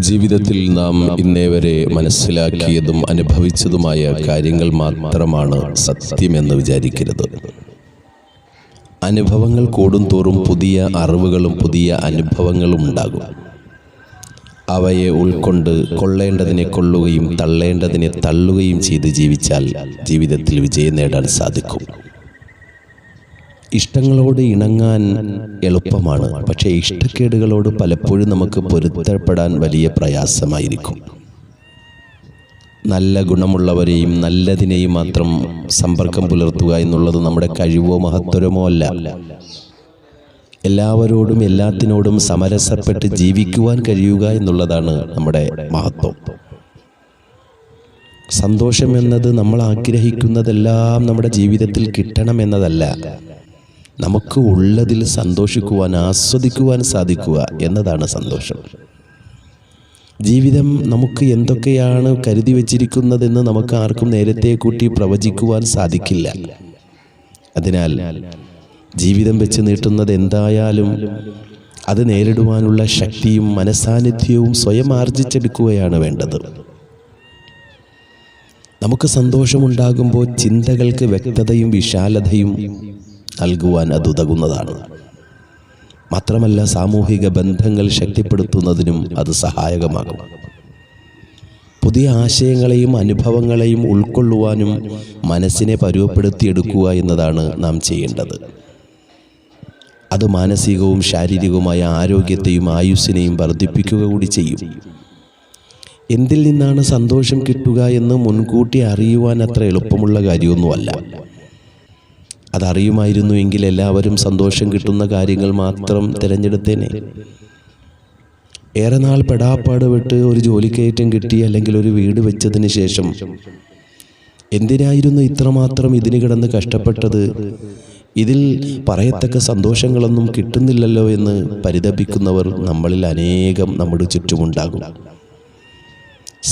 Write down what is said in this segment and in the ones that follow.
ജീവിതത്തിൽ നാം ഇന്നേ വരെ മനസ്സിലാക്കിയതും അനുഭവിച്ചതുമായ കാര്യങ്ങൾ മാത്രമാണ് സത്യമെന്ന് വിചാരിക്കരുത്. അനുഭവങ്ങൾ കൂടും തോറും പുതിയ അറിവുകളും പുതിയ അനുഭവങ്ങളും ഉണ്ടാകും. അവയെ ഉൾക്കൊണ്ട് കൊള്ളേണ്ടതിനെ കൊള്ളുകയും തള്ളേണ്ടതിനെ തള്ളുകയും ചെയ്ത് ജീവിച്ചാൽ ജീവിതത്തിൽ വിജയം നേടാൻ സാധിക്കും. ഇഷ്ടങ്ങളോട് ഇണങ്ങാൻ എളുപ്പമാണ്. പക്ഷേ ഇഷ്ടക്കേടുകളോട് പലപ്പോഴും നമുക്ക് പൊരുത്തപ്പെടാൻ വലിയ പ്രയാസമായിരിക്കും. നല്ല ഗുണമുള്ളവരെയും നല്ലതിനെയും മാത്രം സമ്പർക്കം പുലർത്തുക എന്നുള്ളത് നമ്മുടെ കഴിവോ മഹത്വരമോ അല്ല. എല്ലാവരോടും എല്ലാത്തിനോടും സമരസപ്പെട്ട് ജീവിക്കുവാൻ കഴിയുക എന്നുള്ളതാണ് നമ്മുടെ മഹത്വം. സന്തോഷം എന്നത് നമ്മൾ ആഗ്രഹിക്കുന്നതെല്ലാം നമ്മുടെ ജീവിതത്തിൽ കിട്ടണമെന്നതല്ല നമുക്ക് ഉള്ളതിൽ സന്തോഷിക്കുവാൻ ആസ്വദിക്കുവാൻ സാധിക്കുക എന്നതാണ് സന്തോഷം. ജീവിതം നമുക്ക് എന്തൊക്കെയാണ് കരുതി വച്ചിരിക്കുന്നതെന്ന് നമുക്ക് ആർക്കും നേരത്തെ കൂട്ടി പ്രവചിക്കുവാൻ സാധിക്കില്ല. അതിനാൽ ജീവിതം വെച്ച് നീട്ടുന്നത് എന്തായാലും അത് നേരിടുവാനുള്ള ശക്തിയും മനസാന്നിധ്യവും സ്വയം ആർജിച്ചെടുക്കുകയാണ് വേണ്ടത്. നമുക്ക് സന്തോഷമുണ്ടാകുമ്പോൾ ചിന്തകൾക്ക് വ്യക്തതയും വിശാലതയും നൽകുവാൻ അത് ഉതകുന്നതാണ്. മാത്രമല്ല സാമൂഹിക ബന്ധങ്ങൾ ശക്തിപ്പെടുത്തുന്നതിനും അത് സഹായകമാകും. പുതിയ ആശയങ്ങളെയും അനുഭവങ്ങളെയും ഉൾക്കൊള്ളുവാനും മനസ്സിനെ പരുവപ്പെടുത്തിയെടുക്കുക എന്നതാണ് നാം ചെയ്യേണ്ടത്. അത് മാനസികവും ശാരീരികവുമായ ആരോഗ്യത്തെയും ആയുസ്സിനെയും വർദ്ധിപ്പിക്കുക കൂടി ചെയ്യും. എന്തിൽ നിന്നാണ് സന്തോഷം കിട്ടുക എന്ന് മുൻകൂട്ടി അറിയുവാൻ അത്ര എളുപ്പമുള്ള കാര്യമൊന്നുമല്ല. അതറിയുമായിരുന്നു എങ്കിൽ എല്ലാവരും സന്തോഷം കിട്ടുന്ന കാര്യങ്ങൾ മാത്രം തിരഞ്ഞെടുത്തേനെ. ഏറെ നാൾ പെടാപ്പാട് വിട്ട് ഒരു ജോലിക്കയറ്റം കിട്ടി അല്ലെങ്കിൽ ഒരു വീട് വെച്ചതിന് ശേഷം എന്തിനായിരുന്നു ഇത്രമാത്രം ഇതിന് കിടന്ന് കഷ്ടപ്പെട്ടത്? ഇതിൽ പറയത്തക്ക സന്തോഷങ്ങളൊന്നും കിട്ടുന്നില്ലല്ലോ എന്ന് പരിതപിക്കുന്നവർ നമ്മളിൽ അനേകം നമ്മുടെ ചുറ്റുമുണ്ടാകും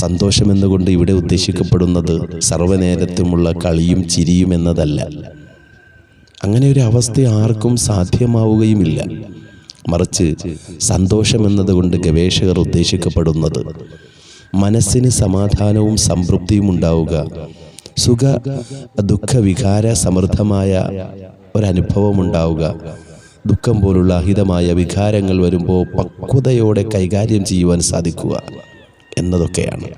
സന്തോഷമെന്നുകൊണ്ട് ഇവിടെ ഉദ്ദേശിക്കപ്പെടുന്നത് സർവനേരത്തുമുള്ള കളിയും ചിരിയും എന്നതല്ല. അങ്ങനെ ഒരു അവസ്ഥ ആർക്കും സാധ്യമാവുകയുമില്ല. മറിച്ച് സന്തോഷം എന്നതുകൊണ്ട് ഗവേഷകർ ഉദ്ദേശിക്കപ്പെടുന്നത് മനസ്സിന് സമാധാനവും സംതൃപ്തിയും ഉണ്ടാവുക സുഖ ദുഃഖ വികാര സമൃദ്ധമായ ഒരനുഭവം ഉണ്ടാവുക ദുഃഖം പോലുള്ള അഹിതമായ വികാരങ്ങൾ വരുമ്പോൾ പക്വതയോടെ കൈകാര്യം ചെയ്യുവാൻ സാധിക്കുക എന്നതൊക്കെയാണ്.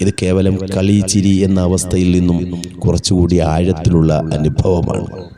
ഇത് കേവലം കളി ചിരി എന്ന അവസ്ഥയിൽ നിന്നും കുറച്ചുകൂടി ആഴത്തിലുള്ള അനുഭവമാണ്.